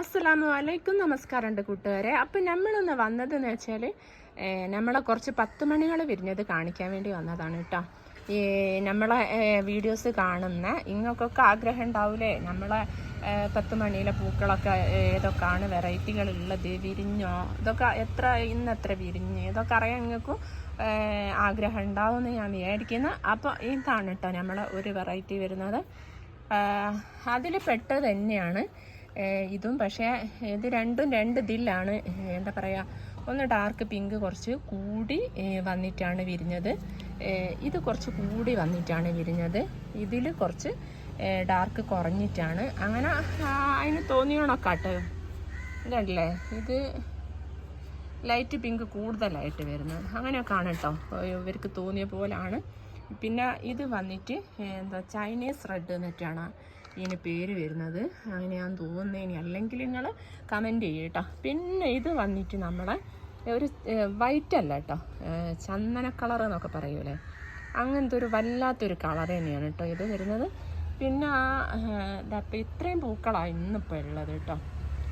അസ്സലാമു അലൈക്കും നമസ്കാരം ഉണ്ട് കൂട്ടുകാരെ. അപ്പം നമ്മളൊന്ന് വന്നതെന്ന് വെച്ചാൽ നമ്മളെ കുറച്ച് പത്ത് മണികൾ വിരിഞ്ഞത് കാണിക്കാൻ വേണ്ടി വന്നതാണ് കേട്ടോ. ഈ നമ്മളെ വീഡിയോസ് കാണുന്ന ഇങ്ങൾക്കൊക്കെ ആഗ്രഹം ഉണ്ടാവില്ലേ നമ്മളെ പത്ത് മണിയിലെ പൂക്കളൊക്കെ ഏതൊക്കെയാണ് വെറൈറ്റികളുള്ളത് വിരിഞ്ഞോ? ഇതൊക്കെ എത്ര ഇന്ന് എത്ര വിരിഞ്ഞ്? ഇതൊക്കെ അറിയാൻ നിങ്ങൾക്കും ആഗ്രഹം ഉണ്ടാവും എന്ന് ഞാൻ വിചാരിക്കുന്നു. അപ്പോൾ ഇതാണ് കേട്ടോ നമ്മളെ ഒരു വെറൈറ്റി വരുന്നത്. അതിൽ പെട്ടത് തന്നെയാണ്. ഇതും. പക്ഷേ ഇത് രണ്ടും രണ്ട് ഇതിലാണ് എന്താ പറയുക ഒന്ന് ഡാർക്ക് പിങ്ക് കുറച്ച് കൂടി വന്നിട്ടാണ് വിരിഞ്ഞത്. ഇത് കുറച്ച് കൂടി വന്നിട്ടാണ് വിരിഞ്ഞത്. ഇതിൽ കുറച്ച് ഡാർക്ക് കുറഞ്ഞിട്ടാണ്. അങ്ങനെ അതിന് തോന്നിയോണക്കാട്ട് ഇതല്ലേ? ഇത് ലൈറ്റ് പിങ്ക് കൂടുതലായിട്ട് വരുന്നത്. അങ്ങനെയൊക്കെയാണ് കേട്ടോ ഇവർക്ക് തോന്നിയ പോലാണ്. പിന്നെ ഇത് വന്നിട്ട് എന്താ ചൈനീസ് റെഡ് എന്നിട്ടാണ് ഇതിന് പേര് വരുന്നത് അങ്ങനെയാന്ന് തോന്നുന്നതിന് അല്ലെങ്കിൽ നിങ്ങൾ കമന്റ് ചെയ്യും കേട്ടോ. പിന്നെ ഇത് വന്നിട്ട് നമ്മളെ ഒരു വൈറ്റ് അല്ല കേട്ടോ. ചന്ദന കളർ എന്നൊക്കെ പറയൂലേ. അങ്ങനത്തെ ഒരു വല്ലാത്തൊരു കളർ തന്നെയാണ് കേട്ടോ ഇത് വരുന്നത്. പിന്നെ ആ ഇതപ്പം ഇത്രയും പൂക്കളാണ് ഇന്നിപ്പോൾ ഉള്ളത് കേട്ടോ.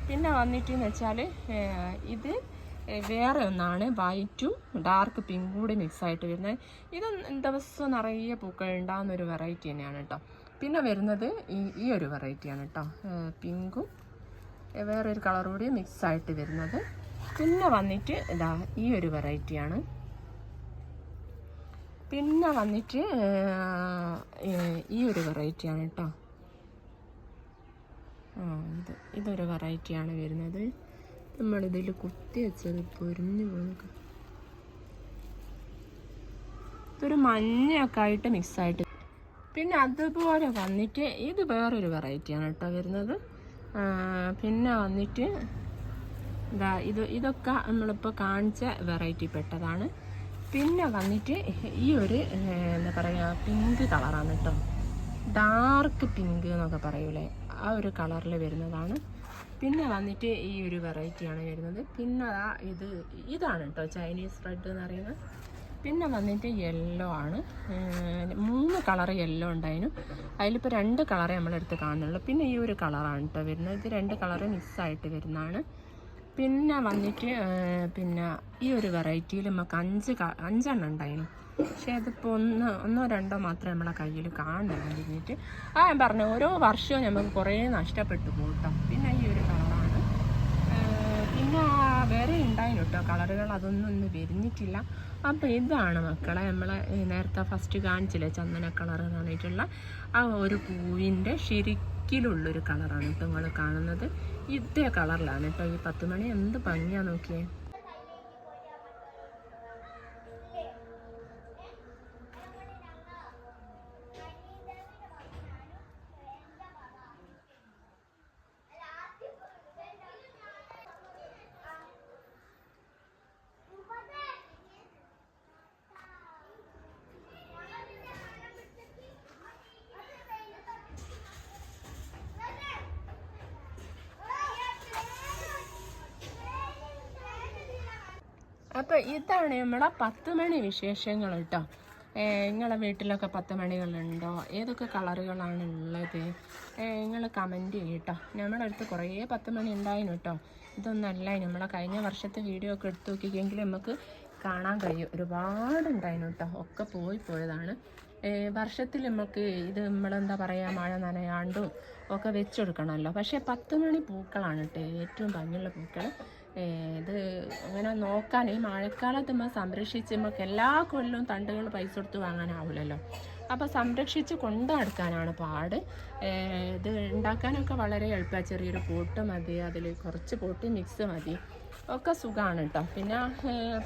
പിന്നെ വന്നിട്ടെന്ന് വെച്ചാൽ ഇത് വേറെ ഒന്നാണ്. വൈറ്റും ഡാർക്ക് പിങ്കും കൂടി മിക്സ് ആയിട്ട് വരുന്നത്. ഇത് ദിവസവും നിറയെ പൂക്കൾ ഉണ്ടാകുന്ന ഒരു വെറൈറ്റി തന്നെയാണ് കേട്ടോ. പിന്നെ വരുന്നത് ഈ ഈ ഒരു വെറൈറ്റിയാണ് കേട്ടോ പിങ്കും വേറൊരു കളർ കൂടി മിക്സ് ആയിട്ട് വരുന്നത്. പിന്നെ വന്നിട്ട് ഇതാ ഈ ഒരു വെറൈറ്റിയാണ് പിന്നെ വന്നിട്ട് ഈ ഒരു വെറൈറ്റിയാണ് കേട്ടോ ആ ഇത് ഇതൊരു വെറൈറ്റിയാണ് വരുന്നത്. നമ്മളിതിൽ കുത്തി വെച്ചത് പൊരിഞ്ഞു പോകുന്നത് ഇതൊരു മഞ്ഞയൊക്കെ ആയിട്ട് മിക്സ് ആയിട്ട് പിന്നെ അതുപോലെ വന്നിട്ട് ഇത് വേറൊരു വെറൈറ്റിയാണ് കേട്ടോ വരുന്നത്. പിന്നെ വന്നിട്ട് ഇതാ ഇത് ഇതൊക്കെ നമ്മളിപ്പോൾ കാണിച്ച വെറൈറ്റി പെട്ടതാണ്. പിന്നെ വന്നിട്ട് ഈ ഒരു എന്താ പറയുക പിങ്ക് കളറാണ് കേട്ടോ. ഡാർക്ക് പിങ്ക് എന്നൊക്കെ പറയൂലേ ആ ഒരു കളറിൽ വരുന്നതാണ്. പിന്നെ വന്നിട്ട് ഈ ഒരു വെറൈറ്റിയാണ് വരുന്നത്. പിന്നെ ഇത് ഇതാണ് കേട്ടോ ചൈനീസ് റെഡ് എന്ന് പറയുന്നത്. പിന്നെ വന്നിട്ട് യെല്ലോ ആണ്. മൂന്ന് കളർ യെല്ലോ ഉണ്ടായിരുന്നു. അതിലിപ്പോൾ രണ്ട് കളറേ നമ്മളെടുത്ത് കാണുന്നുള്ളൂ. പിന്നെ ഈ ഒരു കളറാണ് കേട്ടോ വരുന്നത്. ഇത് രണ്ട് കളറ് മിസ്സായിട്ട് വരുന്നതാണ്. പിന്നെ വന്നിട്ട് പിന്നെ ഈ ഒരു വെറൈറ്റിയിൽ നമുക്ക് അഞ്ച് അഞ്ചെണ്ണം ഉണ്ടായിരുന്നു പക്ഷേ അതിപ്പോൾ ഒന്ന് ഒന്നോ രണ്ടോ മാത്രമേ നമ്മളെ കയ്യിൽ കാണുന്നുള്ളൂ കഴിഞ്ഞിട്ട് ആ ഞാൻ പറഞ്ഞു ഓരോ വർഷവും നമുക്ക് കുറേ നഷ്ടപ്പെട്ടു പോകട്ടോ പിന്നെ ഈ ഒരു കളറാണ് പിന്നെ വേറെ കേട്ടോ. കളറുകൾ അതൊന്നും ഒന്ന് വിരിഞ്ഞിട്ടില്ല. അപ്പോൾ ഇതാണ് മക്കളെ നമ്മളെ നേരത്തെ ഫസ്റ്റ് കാണിച്ചില്ലേ? ചന്ദന കളർ പറഞ്ഞിട്ടുള്ള ആ ഒരു പൂവിന്റെ ശരിക്കിലുള്ളൊരു കളറാണ് കേട്ടോ നിങ്ങൾ കാണുന്നത്. ഇതേ കളറിലാണ് കേട്ടോ. ഈ പത്ത് മണി എന്ത് ഭംഗിയാണ് നോക്കിയേ. അപ്പോൾ ഇതാണ് നമ്മുടെ പത്ത് മണി വിശേഷങ്ങൾ കേട്ടോ. നിങ്ങളെ വീട്ടിലൊക്കെ പത്ത് മണികളുണ്ടോ? ഏതൊക്കെ കളറുകളാണ് ഉള്ളത്? നിങ്ങൾ കമന്റ് ചെയ്യട്ടോ. നമ്മുടെ അടുത്ത് കുറേ പത്ത് മണി ഉണ്ടായിരുന്നു കേട്ടോ. ഇതൊന്നല്ല നമ്മളെ കഴിഞ്ഞ വർഷത്തെ വീഡിയോ ഒക്കെ എടുത്തു നോക്കിയെങ്കിൽ നമുക്ക് കാണാൻ കഴിയും. ഒരുപാട് ഉണ്ടായിരുന്നു കേട്ടോ. ഒക്കെ പോയി പോയതാണ്. വർഷത്തിൽ നമുക്ക് ഇത് നമ്മളെന്താ പറയുക മഴ നനയാണ്ടും ഒക്കെ വെച്ചെടുക്കണമല്ലോ പക്ഷേ പത്ത് മണി പൂക്കളാണ് കേട്ടോ. ഏറ്റവും ഭംഗിയുള്ള പൂക്കൾ ഇത് അങ്ങനെ നോക്കാൻ ഈ മഴക്കാലത്ത് നമ്മൾ സംരക്ഷിച്ച് നമുക്ക് എല്ലാ കൊല്ലവും തണ്ടുകൾ പൈസ കൊടുത്ത് വാങ്ങാനാവില്ലല്ലോ അപ്പോൾ സംരക്ഷിച്ച് കൊണ്ടു നടക്കാനാണ് പാട്. ഇത് ഉണ്ടാക്കാനൊക്കെ വളരെ എളുപ്പമാണ് ചെറിയൊരു പൂട്ട് മതി അതിൽ കുറച്ച് പൂട്ട് മിക്സ് മതി. ഒക്കെ സുഖമാണ് കേട്ടോ പിന്നെ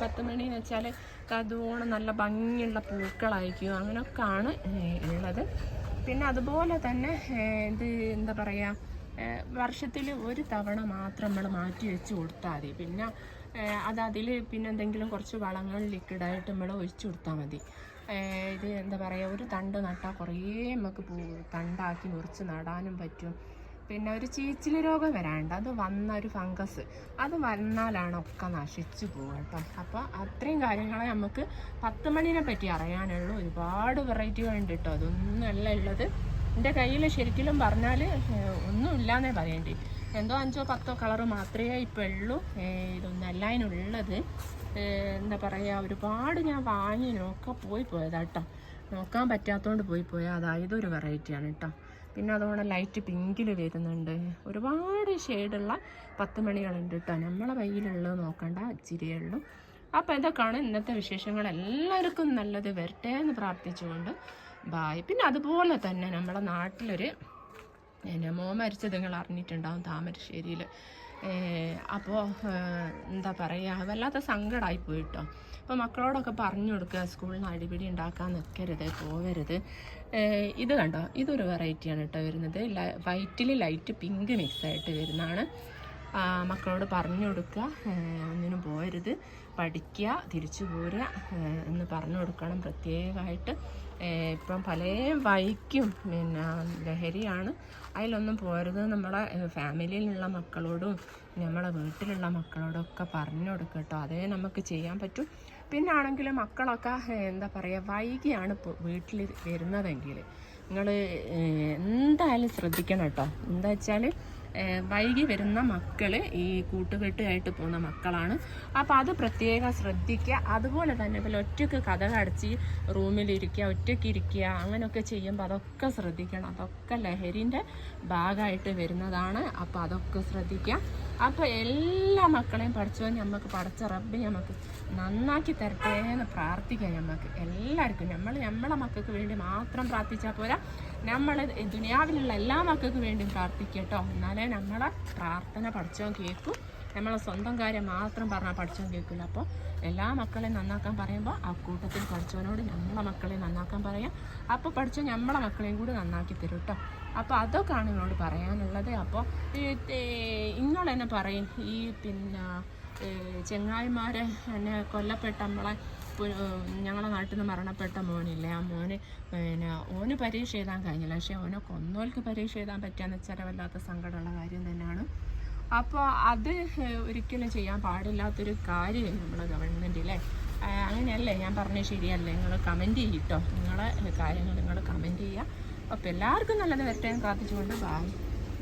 പത്ത് മണി എന്ന് വെച്ചാൽ കതുവോണം നല്ല ഭംഗിയുള്ള പൂക്കളായിരിക്കും. അങ്ങനെയൊക്കെയാണ് ഉള്ളത്. പിന്നെ അതുപോലെ തന്നെ ഇത് എന്താ പറയുക വർഷത്തിൽ ഒരു തവണ മാത്രം നമ്മൾ മാറ്റി വെച്ച് കൊടുത്താൽ മതി. പിന്നെ അത് അതിൽ പിന്നെ എന്തെങ്കിലും കുറച്ച് വളങ്ങൾ ലിക്വിഡായിട്ട് നമ്മൾ ഒഴിച്ചു കൊടുത്താൽ മതി. ഇത് എന്താ പറയുക ഒരു തണ്ട് നട്ടാൽ കുറേ നമുക്ക് പൂ തണ്ടാക്കി മുറിച്ച് നടാനും പറ്റും. പിന്നെ ഒരു ചീച്ചിൽ രോഗം വരാണ്ട് അത് വന്ന ഒരു ഫംഗസ് അത് വന്നാലാണ് ഒക്കെ നശിച്ചു പോകുക കേട്ടോ. അപ്പോൾ അത്രയും കാര്യങ്ങളെ നമുക്ക് പത്ത് മണിനെ പറ്റി അറിയാനുള്ളൂ ഒരുപാട് വെറൈറ്റി ഉണ്ട് കേട്ടോ. അതൊന്നും അല്ല ഉള്ളത്. എന്റെ കയ്യിൽ ശരിക്കും പറഞ്ഞാൽ ഒന്നും പറയേണ്ടി. എന്തോ അഞ്ചോ പത്തോ കളറ് മാത്രമേ ഇപ്പോൾ ഉള്ളൂ. ഇതൊന്നല്ല അതിനുള്ളത്. എന്താ പറയുക ഒരുപാട് ഞാൻ വാങ്ങി നോക്ക പോയി പോയതാട്ടോ നോക്കാൻ പറ്റാത്തതുകൊണ്ട് പോയി പോയാൽ അതായത് ഒരു വെറൈറ്റിയാണ് കേട്ടോ. പിന്നെ അതുകൊണ്ട് ലൈറ്റ് പിങ്കിൽ വരുന്നുണ്ട്. ഒരുപാട് ഷെയ്ഡുള്ള പത്ത് മണികളുണ്ട് കേട്ടോ. നമ്മളെ കയ്യിലുള്ളത് നോക്കണ്ട ഇച്ചിരിയേ ഉള്ളൂ. അപ്പോൾ ഇതൊക്കെയാണ് ഇന്നത്തെ വിശേഷങ്ങൾ. എല്ലാവർക്കും നല്ലത് വരട്ടെ എന്ന് പ്രാർത്ഥിച്ചുകൊണ്ട് ബായ്. പിന്നെ അതുപോലെ തന്നെ നമ്മുടെ നാട്ടിലൊരു പിന്നെ മോ മരിച്ചത് നിങ്ങൾ അറിഞ്ഞിട്ടുണ്ടാവും താമരശ്ശേരിയിൽ. അപ്പോൾ എന്താ പറയുക വല്ലാത്ത സങ്കടമായി പോയിട്ടോ. അപ്പോൾ മക്കളോടൊക്കെ പറഞ്ഞു കൊടുക്കുക സ്കൂളിൽ നിന്ന് അടിപിടി ഉണ്ടാക്കാൻ നിൽക്കരുത് പോവരുത് ഏഹ് ഇത് കണ്ടോ? ഇതൊരു വെറൈറ്റിയാണ് കേട്ടോ വരുന്നത്. വൈറ്റിൽ ലൈറ്റ് പിങ്ക് മിക്സ് ആയിട്ട് വരുന്നതാണ് മക്കളോട് പറഞ്ഞു കൊടുക്കുക ഒന്നിനും പോരുത് പഠിക്കുക തിരിച്ചു പോരുക എന്ന് പറഞ്ഞു കൊടുക്കണം. പ്രത്യേകമായിട്ട് ഇപ്പം പല വൈക്കും പിന്നെ ലഹരിയാണ്. അതിലൊന്നും പോരുത്. നമ്മളെ ഫാമിലിയിലുള്ള മക്കളോടും നമ്മളെ വീട്ടിലുള്ള മക്കളോടും ഒക്കെ പറഞ്ഞു കൊടുക്കുക കേട്ടോ. അതേ നമുക്ക് ചെയ്യാൻ പറ്റും. പിന്നെ ആണെങ്കിൽ മക്കളൊക്കെ എന്താ പറയുക വൈകിയാണ് വീട്ടിൽ വരുന്നതെങ്കിൽ നിങ്ങൾ എന്തായാലും ശ്രദ്ധിക്കണം കേട്ടോ. എന്താ വെച്ചാൽ വൈകി വരുന്ന മക്കൾ ഈ കൂട്ടുകെട്ടുമായിട്ട് പോകുന്ന മക്കളാണ്. അപ്പോൾ അത് പ്രത്യേകം ശ്രദ്ധിക്കുക. അതുപോലെ തന്നെ ഇപ്പോൾ ഒറ്റയ്ക്ക് കഥ കടച്ച് റൂമിലിരിക്കുക ഒറ്റയ്ക്ക് ഇരിക്കുക അങ്ങനെയൊക്കെ ചെയ്യുമ്പോൾ അതൊക്കെ ശ്രദ്ധിക്കണം. അതൊക്കെ ലഹരിന്റെ ഭാഗമായിട്ട് വരുന്നതാണ്. അപ്പോൾ അതൊക്കെ ശ്രദ്ധിക്കുക. അപ്പോൾ എല്ലാ മക്കളെയും പഠിച്ചോ നമുക്ക് പഠിച്ച റബ്ബ് നമുക്ക് നന്നാക്കി തരട്ടെ എന്ന് പ്രാർത്ഥിക്കാം നമുക്ക് എല്ലാവർക്കും നമ്മൾ നമ്മളെ മക്കൾക്ക് വേണ്ടി മാത്രം പ്രാർത്ഥിച്ചാൽ പോരാ. നമ്മൾ ദുനിയാവിലുള്ള എല്ലാ മക്കൾക്ക് വേണ്ടിയും പ്രാർത്ഥിക്കട്ടോ എന്നാലേ നമ്മളെ പ്രാർത്ഥന പഠിച്ചോ കേൾക്കും നമ്മളെ സ്വന്തം കാര്യം മാത്രം പറഞ്ഞാൽ പഠിച്ചോ കേൾക്കില്ല അപ്പോൾ എല്ലാ മക്കളെയും നന്നാക്കാൻ പറയുമ്പോൾ ആ കൂട്ടത്തിൽ പഠിച്ചവനോട് നമ്മളെ മക്കളെ നന്നാക്കാൻ പറയാം. അപ്പോൾ പഠിച്ച നമ്മളെ മക്കളെയും കൂടി നന്നാക്കി തരും കേട്ടോ അപ്പോൾ അതൊക്കെയാണ് നിങ്ങളോട് പറയാനുള്ളത്. അപ്പോൾ നിങ്ങൾ തന്നെ പറയും ഈ പിന്നെ ചെങ്ങായിമാരെ എന്നെ കൊല്ലപ്പെട്ട നമ്മളെ ഞങ്ങളുടെ ഞങ്ങളെ നാട്ടിൽ നിന്ന് മരണപ്പെട്ട മോനില്ലേ ആ മോന് പിന്നെ ഓന് പരീക്ഷ എഴുതാൻ കഴിഞ്ഞില്ല. പക്ഷേ ഓനെ കൊന്നോൽക്ക് പരീക്ഷ എഴുതാൻ പറ്റുകയെന്ന് വെച്ചാൽ വല്ലാത്ത സങ്കടമുള്ള കാര്യം തന്നെയാണ് അപ്പോൾ അത് ഒരിക്കലും ചെയ്യാൻ പാടില്ലാത്തൊരു കാര്യം നമ്മളെ ഗവൺമെന്റിലെ അങ്ങനെയല്ലേ? ഞാൻ പറഞ്ഞത് ശരിയല്ലേ? നിങ്ങൾ കമന്റ് ചെയ്യട്ടോ നിങ്ങളെ കാര്യങ്ങൾ നിങ്ങൾ കമന്റ് ചെയ്യുക അപ്പോൾ എല്ലാവർക്കും നല്ലത് വരട്ടെ പ്രാർത്ഥിച്ചുകൊണ്ട് ബായ്